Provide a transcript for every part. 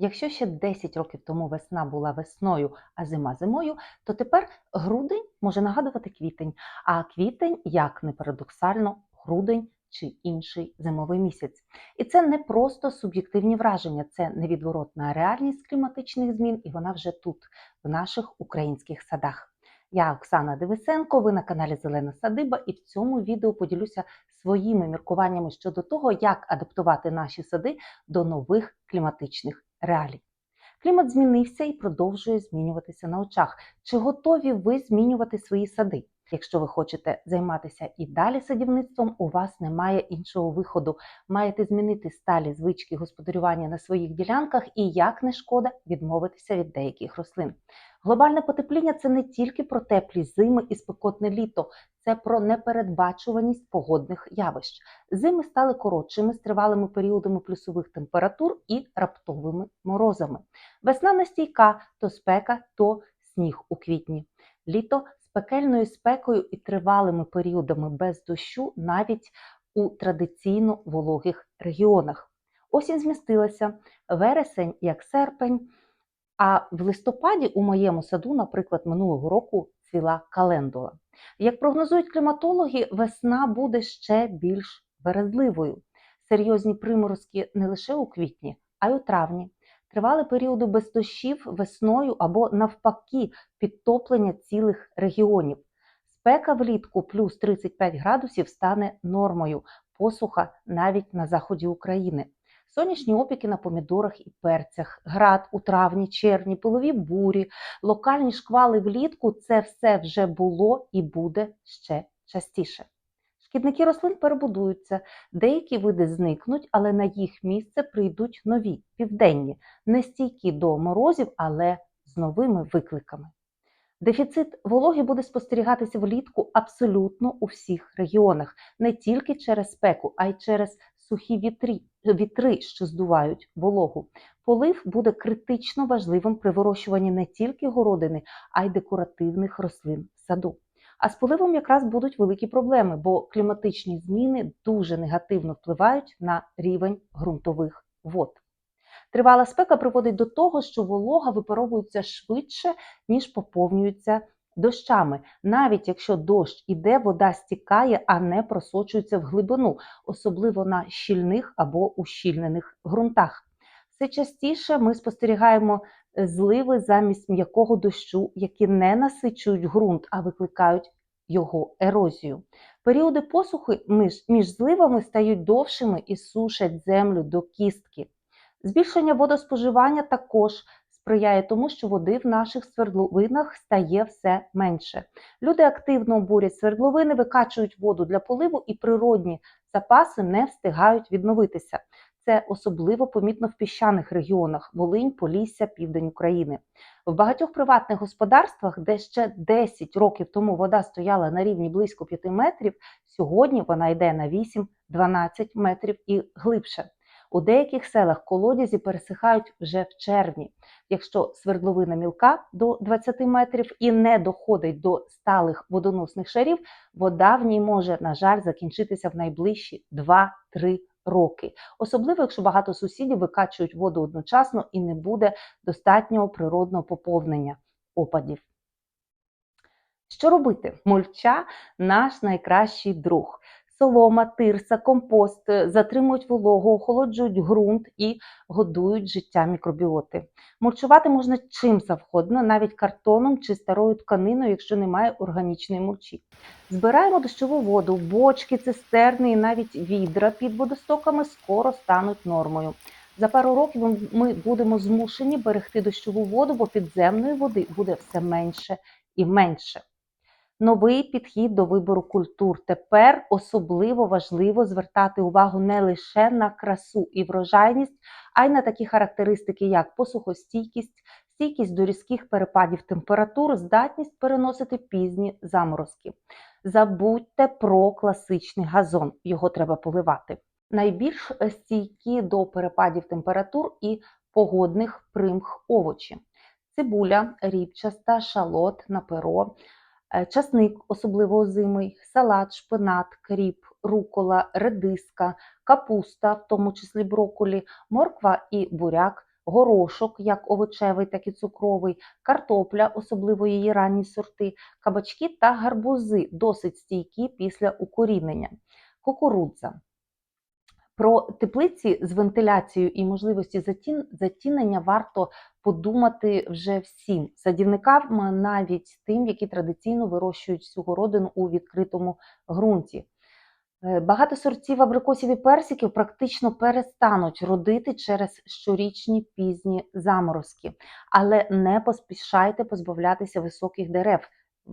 Якщо ще 10 років тому весна була весною, а зима зимою, то тепер грудень може нагадувати квітень, а квітень, як не парадоксально, грудень чи інший зимовий місяць. І це не просто суб'єктивні враження, це невідворотна реальність кліматичних змін, і вона вже тут, в наших українських садах. Я Оксана Дивисенко, ви на каналі Зелена Садиба, і в цьому відео поділюся своїми міркуваннями щодо того, як адаптувати наші сади до нових кліматичних реалій. Клімат змінився і продовжує змінюватися на очах. Чи готові ви змінювати свої сади? Якщо ви хочете займатися і далі садівництвом, у вас немає іншого виходу. Маєте змінити сталі звички господарювання на своїх ділянках і, як не шкода, відмовитися від деяких рослин. Глобальне потепління це не тільки про теплі зими і спекотне літо, це про непередбачуваність погодних явищ. Зими стали коротшими з тривалими періодами плюсових температур і раптовими морозами. Весна нестійка, то спека, то сніг у квітні. Літо з пекельною спекою і тривалими періодами без дощу навіть у традиційно вологих регіонах. Осінь змістилася, вересень як серпень. А в листопаді у моєму саду, наприклад, минулого року цвіла календула. Як прогнозують кліматологи, весна буде ще більш березливою. Серйозні приморозки не лише у квітні, а й у травні. Тривали періоди без дощів весною або навпаки підтоплення цілих регіонів. Спека влітку плюс 35 градусів стане нормою, посуха навіть на заході України. Сонячні опіки на помідорах і перцях, град у травні, червні, пилові бурі, локальні шквали влітку це все вже було і буде ще частіше. Шкідники рослин перебудуються, деякі види зникнуть, але на їх місце прийдуть нові, південні, не стійкі до морозів, але з новими викликами. Дефіцит вологи буде спостерігатися влітку абсолютно у всіх регіонах, не тільки через спеку, а й через сухі вітрі, вітри, що здувають вологу. Полив буде критично важливим при вирощуванні не тільки городини, а й декоративних рослин в саду. А з поливом якраз будуть великі проблеми, бо кліматичні зміни дуже негативно впливають на рівень ґрунтових вод. Тривала спека приводить до того, що волога випаровується швидше, ніж поповнюється дощами. Навіть якщо дощ іде, вода стікає, а не просочується в глибину, особливо на щільних або ущільнених ґрунтах. Все частіше ми спостерігаємо зливи замість м'якого дощу, які не насичують ґрунт, а викликають його ерозію. Періоди посухи між, між зливами стають довшими і сушать землю до кістки. Збільшення водоспоживання також сприяє тому, що води в наших свердловинах стає все менше. Люди активно обурять свердловини, викачують воду для поливу, і природні запаси не встигають відновитися. Це особливо помітно в піщаних регіонах Волинь, Полісся, Південь України. В багатьох приватних господарствах, де ще 10 років тому вода стояла на рівні близько 5 метрів, сьогодні вона йде на 8-12 метрів і глибше. У деяких селах колодязі пересихають вже в червні. Якщо свердловина мілка до 20 метрів і не доходить до сталих водоносних шарів, вода в ній може, на жаль, закінчитися в найближчі 2-3 роки. Особливо, якщо багато сусідів викачують воду одночасно і не буде достатнього природного поповнення опадів. Що робити? Мульча наш найкращий друг. Солома, тирса, компост е, затримують вологу, охолоджують ґрунт і годують життя мікробіоти. Мульчувати можна чим завгодно, навіть картоном чи старою тканиною, якщо немає органічної мульчі. Збираємо дощову воду, бочки, цистерни і навіть відра під водостоками скоро стануть нормою. За пару років ми будемо змушені берегти дощову воду, бо підземної води буде все менше і менше. Новий підхід до вибору культур. Тепер особливо важливо звертати увагу не лише на красу і врожайність, а й на такі характеристики, як посухостійкість, стійкість до різких перепадів температур, здатність переносити пізні заморозки. Забудьте про класичний газон, його треба поливати. Найбільш стійкі до перепадів температур і погодних примх овочі. Цибуля, рібчаста, шалот, наперо, часник, особливо озимий, салат, шпинат, кріп, рукола, редиска, капуста, в тому числі брокколі, морква і буряк, горошок, як овочевий, так і цукровий, картопля, особливо її ранні сорти, кабачки та гарбузи, досить стійкі після укорінення, кукурудза. Про теплиці з вентиляцією і можливості затін- затінення варто подумати вже всім садівникам, навіть тим, які традиційно вирощують цю городину у відкритому ґрунті. Е, Багато сортів абрикосів і персиків практично перестануть родити через щорічні пізні заморозки, але не поспішайте позбавлятися високих дерев,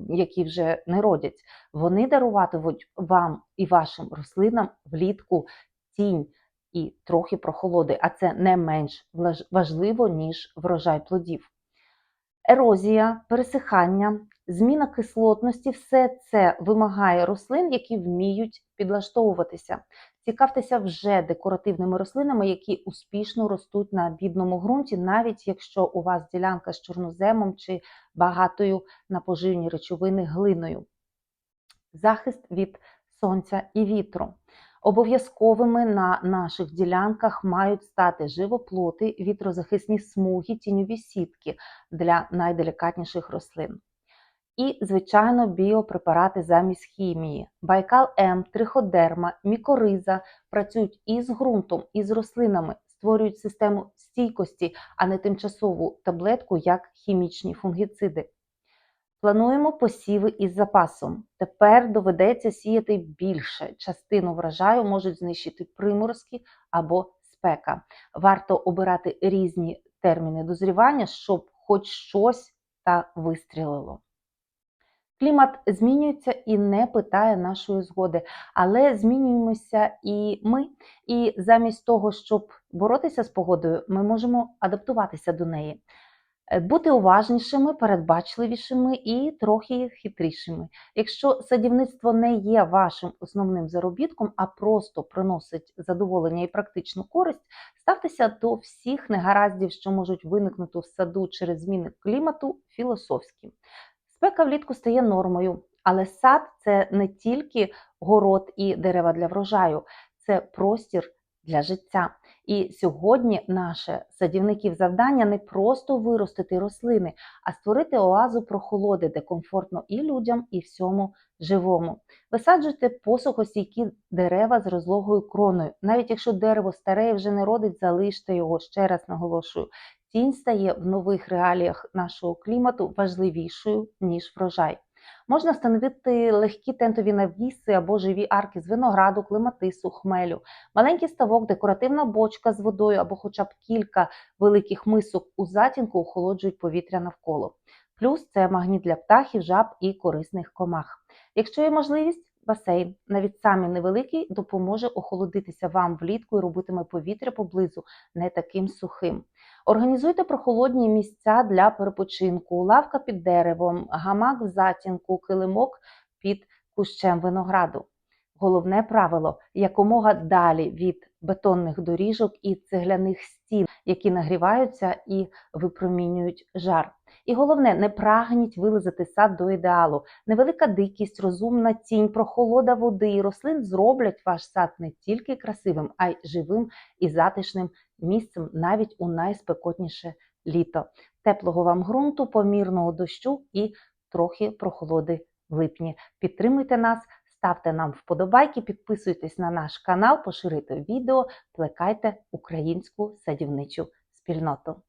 які вже не родять. Вони даруватимуть вам і вашим рослинам влітку тінь і трохи прохолоди, а це не менш важливо, ніж врожай плодів. Ерозія, пересихання, зміна кислотності все це вимагає рослин, які вміють підлаштовуватися. Цікавтеся вже декоративними рослинами, які успішно ростуть на бідному ґрунті, навіть якщо у вас ділянка з чорноземом чи багатою на поживні речовини глиною. Захист від сонця і вітру. Обов'язковими на наших ділянках мають стати живоплоти, вітрозахисні смуги, тіньові сітки для найделікатніших рослин. І, звичайно, біопрепарати замість хімії. Байкал М, триходерма, мікориза працюють і з ґрунтом, і з рослинами, створюють систему стійкості, а не тимчасову таблетку, як хімічні фунгіциди. Плануємо посіви із запасом. Тепер доведеться сіяти більше. Частину врожаю можуть знищити приморозки або спека. Варто обирати різні терміни дозрівання, щоб хоч щось та вистрілило. Клімат змінюється і не питає нашої згоди, але змінюємося і ми. І замість того, щоб боротися з погодою, ми можемо адаптуватися до неї. Е, Бути уважнішими, передбачливішими і трохи хитрішими. Якщо садівництво не є вашим основним заробітком, а просто приносить задоволення і практичну користь, ставтеся до всіх негараздів, що можуть виникнути в саду через зміни клімату, філософськи. Спека влітку стає нормою, але сад це не тільки город і дерева для врожаю, це простір для життя. І сьогодні наше садівників завдання не просто виростити рослини, а створити оазу прохолоди, де комфортно і людям, і всьому живому. Висаджуйте посухостійкі дерева з розлогою кроною. Навіть якщо дерево старе і вже не родить, залиште його, ще раз наголошую. Тінь стає в нових реаліях нашого клімату важливішою, ніж врожай. Можна встановити легкі тентові навіси або живі арки з винограду, клематису, хмелю, маленький ставок, декоративна бочка з водою або хоча б кілька великих мисок у затінку охолоджують повітря навколо. Плюс це магніт для птахів, жаб і корисних комах. Якщо є можливість, басейн, навіть самий невеликий, допоможе охолодитися вам влітку і робитиме повітря поблизу не таким сухим. Організуйте прохолодні місця для перепочинку, лавка під деревом, гамак в затінку, килимок під кущем винограду. Головне правило якомога далі від бетонних доріжок і цегляних стін, які нагріваються і випромінюють жар. І головне, не прагніть вилизати сад до ідеалу. Невелика дикість, розумна тінь, прохолода води і рослин зроблять ваш сад не тільки красивим, а й живим і затишним місцем навіть у найспекотніше літо. Теплого вам ґрунту, помірного дощу і трохи прохолоди в липні. Підтримуйте нас, ставте нам вподобайки, підписуйтесь на наш канал, поширюйте відео, плекайте українську садівничу спільноту.